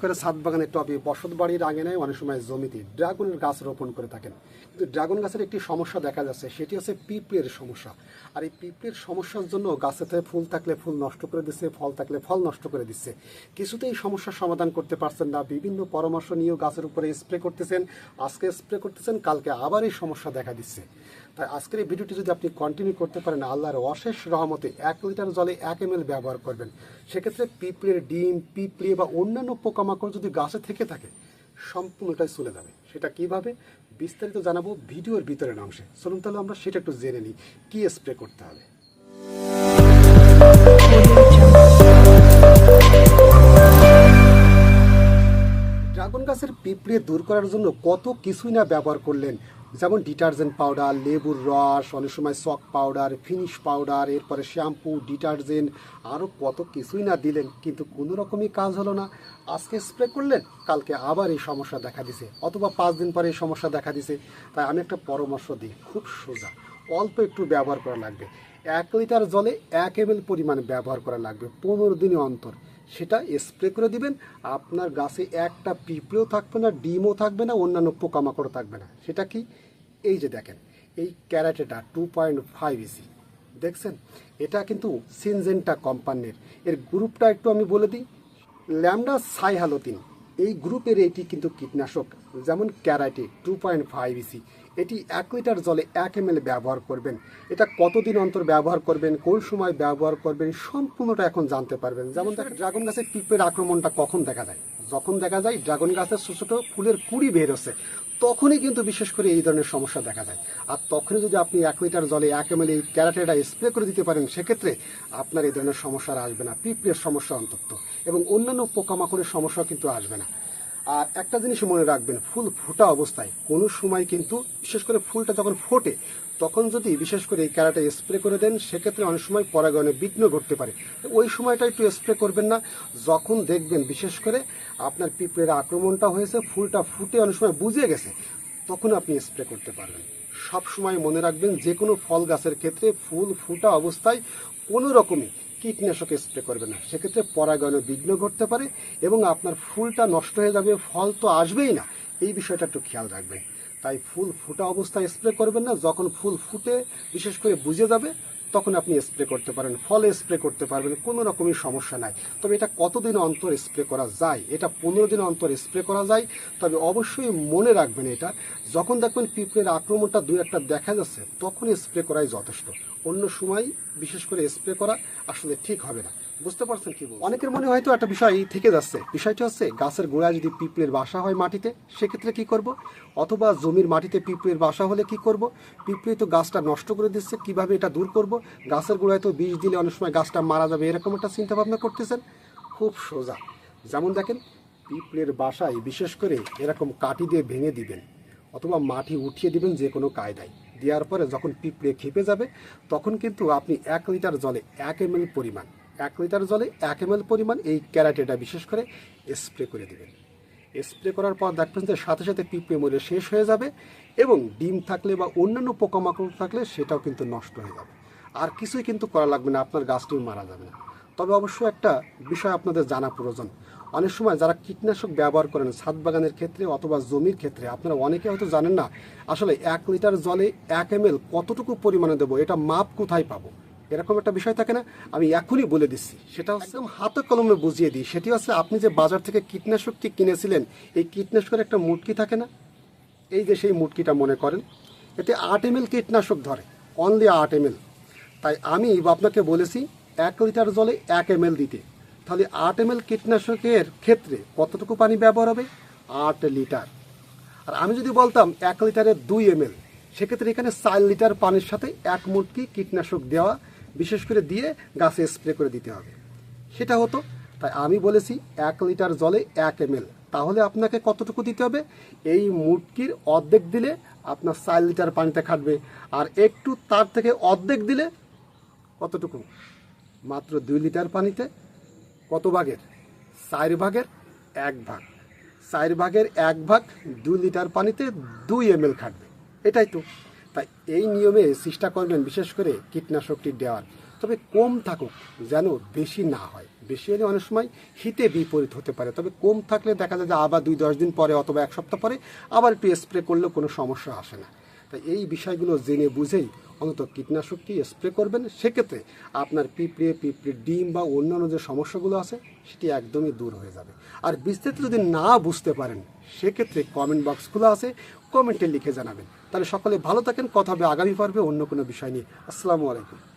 করে ছাদ বাগানের টবে বসত বাড়ির আঙিনায় অনেক সময় জমিতে ড্রাগনের গাছ রোপণ করে থাকেন। কিন্তু ড্রাগন গাছের একটি সমস্যা দেখা যাচ্ছে, সেটি হচ্ছে পিঁপড়ের সমস্যা। আর এই পিঁপড়ের সমস্যার জন্য গাছেতে ফুল থাকলে ফুল নষ্ট করে দিচ্ছে ফল থাকলে ফল নষ্ট করে দিচ্ছে কিছুতেই সমস্যার সমাধান করতে পারছেন না। বিভিন্ন পরামর্শ নিয়েও গাছের উপরে স্প্রে করতেছেন। আজকে স্প্রে করতেছেন, কালকে আবার এই সমস্যা দেখা দিচ্ছে। তাই আজকের এই ভিডিওটি যদি আপনি কন্টিনিউ করতে পারেন, আল্লাহর অশেষ রহমতে এক লিটার জলে এক এম ব্যবহার করবেন। সেক্ষেত্রে পিঁপড়ের ডিম, পিঁপড়ে বা অন্যান্য পোকামাকড় যদি গাছে থেকে থাকে সম্পূর্ণটাই চলে যাবে। সেটা কীভাবে? বিস্তারিত জানাব ভিডিওর ভিতরের অংশে। চলুন তাহলে আমরা সেটা একটু জেনে নিই, কী স্প্রে করতে হবে। ড্রাগন গাছের পিঁপড়ে দূর করার জন্য কত কিছুই না ব্যবহার করলেন যেমন ডিটারজেন্ট পাউডার, লেবুর রস, অনেক সময় সক পাউডার, ফিনিশ পাউডার, এরপরে শ্যাম্পু, ডিটারজেন্ট আরও কত কিছুই না দিলেন, কিন্তু কোনো রকমই কাজ হলো না। আজকে স্প্রে করলেন, কালকে আবার এই সমস্যা দেখা দিছে, অথবা পাঁচ দিন পরে এই সমস্যা দেখা দিছে। তাই আমি একটা পরামর্শ দিই, খুব সোজা, অল্প একটু ব্যবহার করা লাগবে। এক লিটার জলে এক এম পরিমাণ ব্যবহার করা লাগবে, পনেরো দিনে অন্তর। সেটা স্প্রে করে দিবেন। আপনার গাছে একটা পিঁপড়েও থাকবে না, ডিমও থাকবে না, অন্যান্য পোকামাকড়ও থাকবে না। সেটা কি? এই যে দেখেন, এই ক্যারাটেটা টু পয়েন্ট ফাইভ ইসি দেখছেন? এটা কিন্তু সিনজেন্টা কোম্পানির এর গ্রুপটা একটু আমি বলে দিই। ল্যামডা সাইহালোতিন এই গ্রুপের এটি কিন্তু কীটনাশক, যেমন Karate two point five EC এটি এক লিটার জলে এক এম ব্যবহার করবেন। এটা কতদিন অন্তর ব্যবহার করবেন, কোন সময় ব্যবহার করবেন, সম্পূর্ণটা এখন জানতে পারবেন। যেমন দেখেন ড্রাগন গাছের পিঁপড়ের আক্রমণটা কখন দেখা যায়? যখন দেখা যায় ড্রাগন গাছের ছোটো ছোটো ফুলের কুড়ি বের হচ্ছে, তখনই কিন্তু বিশেষ করে এই ধরনের সমস্যা দেখা যায়। আর তখনই যদি আপনি এক লিটার জলে এক এম এই ক্যারাটেটা স্প্রে করে দিতে পারেন, সেক্ষেত্রে আপনার এই ধরনের সমস্যা আসবে না। পিঁপড়ের সমস্যা অন্তত। এবং অন্যান্য পোকামাকড়ের সমস্যা কিন্তু আসবে না। আর একটা জিনিস মনে রাখবেন, ফুল ফোটা অবস্থায়। কোনো সময় কিন্তু, বিশেষ করে ফুলটা যখন ফোটে, তখন যদি বিশেষ করে এই ক্যারাটা স্প্রে করে দেন, সেক্ষেত্রে অনেক সময় পরাগণে বিঘ্ন ঘটতে পারে। ওই সময়টা একটু স্প্রে করবেন না। যখন দেখবেন, বিশেষ করে আপনার পিঁপড়ের আক্রমণটা হয়েছে, ফুলটা ফুটে অনেক সময় বুঝে গেছে, তখন আপনি স্প্রে করতে পারবেন। সব সময় মনে রাখবেন যে কোনো ফল গাছের ক্ষেত্রে ফুল ফুটা অবস্থায় কোনো রকমই কীটনাশক স্প্রে করবে না। সেক্ষেত্রে পরাগণে বিঘ্ন ঘটতে পারে এবং আপনার ফুলটা নষ্ট হয়ে যাবে, ফল তো আসবেই না। এই বিষয়টা একটু খেয়াল রাখবেন। তাই ফুল ফুটা অবস্থায় স্প্রে করবেন না। যখন ফুল ফুটে, বিশেষ করে বুঝে যাবে তখন আপনি স্প্রে করতে পারেন, ফলে স্প্রে করতে পারবেন, কোনো রকমই সমস্যা নাই। তবে এটা কতদিন অন্তর স্প্রে করা যায়? এটা পনেরো দিন অন্তর স্প্রে করা যায়। তবে অবশ্যই মনে রাখবেন এটা, যখন দেখবেন পিঁপড়ের আক্রমণটা দুই একটা দেখা যাচ্ছে তখন স্প্রে করাই যথেষ্ট। অন্য সময় বিশেষ করে স্প্রে করা আসলে ঠিক হবে না। বুঝতে পারছেন কি অনেকের মনে হয়তো একটা বিষয় থেকে যাচ্ছে। বিষয়টি হচ্ছে, গাছের গোড়ায় যদি পিঁপড়ের বাসা হয় মাটিতে, সেক্ষেত্রে কি করব? অথবা জমির মাটিতে পিঁপড়ের বাসা হলে কি করব? পিঁপড়ে তো গাছটা নষ্ট করে দিচ্ছে, কীভাবে এটা দূর করব? গাছের গোড়ায় তো বিষ দিলে অনেক সময় গাছটা মারা যাবে, এরকম একটা চিন্তা ভাবনা করতেছেন? খুব সোজা। যেমন দেখেন, পিঁপড়ের বাসায় বিশেষ করে এরকম কাঠি দিয়ে ভেঙে দিবেন, অথবা মাটি উঠিয়ে দিবেন যে কোনো কায়দায়। দেওয়ার পরে যখন পিঁপড়ে খেপে যাবে, তখন কিন্তু আপনি এক লিটার জলে এক এম পরিমাণ এক লিটার জলে এক এম পরিমাণ এই ক্যারাটেটা বিশেষ করে স্প্রে করে দেবেন। স্প্রে করার পর দেখবেন যে সাথে সাথে পিঁপড়ে মরে শেষ হয়ে যাবে এবং ডিম থাকলে বা অন্যান্য পোকামাকড় থাকলে সেটাও কিন্তু নষ্ট হয়ে যাবে। আর কিছুই কিন্তু করা লাগবে না, আপনার গাছটিও মারা যাবে না। তবে অবশ্যই একটা বিষয় আপনাদের জানা প্রয়োজন। অনেক সময় যারা কীটনাশক ব্যবহার করেন ছাদ বাগানের ক্ষেত্রে অথবা জমির ক্ষেত্রে, আপনারা অনেকে হয়তো জানেন না, আসলে এক লিটার জলে এক এম কতটুকু পরিমাণে দেবো, এটা মাপ কোথায় পাবো? এরকম একটা বিষয় থাকে না আমি এখনই বলে দিচ্ছি। সেটা হচ্ছে হাতে কলমে বুঝিয়ে দিই। সেটি হচ্ছে আপনি যে বাজার থেকে কীটনাশকটি কিনেছিলেন এই কীটনাশকের একটা মুটকি থাকে না? এই যে সেই মুটকিটা মনে করেন এতে আট এম কীটনাশক ধরে অনলি আট এম তাই আমি আপনাকে বলেছি এক লিটার জলে এক এম দিতে। তাহলে আট এম কীটনাশকের ক্ষেত্রে কতটুকু পানি ব্যবহার হবে? আট লিটার। আর আমি যদি বলতাম এক লিটারে দুই এম সেক্ষেত্রে এখানে চার লিটার পানির সাথে এক মুটকি কীটনাশক দেওয়া বিশেষ করে দিয়ে গাছে স্প্রে করে দিতে হবে। সেটা হতো, তাই আমি বলেছি এক লিটার জলে এক এম তাহলে আপনাকে কতটুকু দিতে হবে? এই মুটকির অর্ধেক দিলে আপনার চার লিটার পানিতে খাটবে, আর একটু তার থেকে অর্ধেক দিলে কতটুকু? মাত্র দুই লিটার পানিতে কত ভাগের? চার ভাগের এক ভাগ। চার ভাগের এক ভাগ দুই লিটার পানিতে দুই এম খাটবে। এটাই তো। তাই এই নিয়মে চেষ্টা করবেন বিশেষ করে কীটনাশকটি দেওয়ার তবে কম থাকুক যেন বেশি না হয়। বেশি হলে অনেক সময় হিতে বিপরীত হতে পারে। তবে কম থাকলে দেখা যায় যে আবার দুই, দশ দিন পরে অথবা এক সপ্তাহ পরে আবার একটু স্প্রে করলেও কোনো সমস্যা আসে না। তাই এই বিষয়গুলো জেনে বুঝেই অন্তত কীটনাশকটি স্প্রে করবেন। সেক্ষেত্রে আপনার পিঁপড়ে পিঁপড়ে ডিম বা অন্যান্য যে সমস্যাগুলো আছে, সেটি একদমই দূর হয়ে যাবে। আর বিস্তারিত যদি না বুঝতে পারেন, সেক্ষেত্রে কমেন্ট বক্সগুলো আছে কমেন্টে লিখে জানাবেন। তাহলে সকলে ভালো থাকেন, কথা হবে আগামী পর্বে অন্য কোনো বিষয় নিয়ে। আসসালামু আলাইকুম।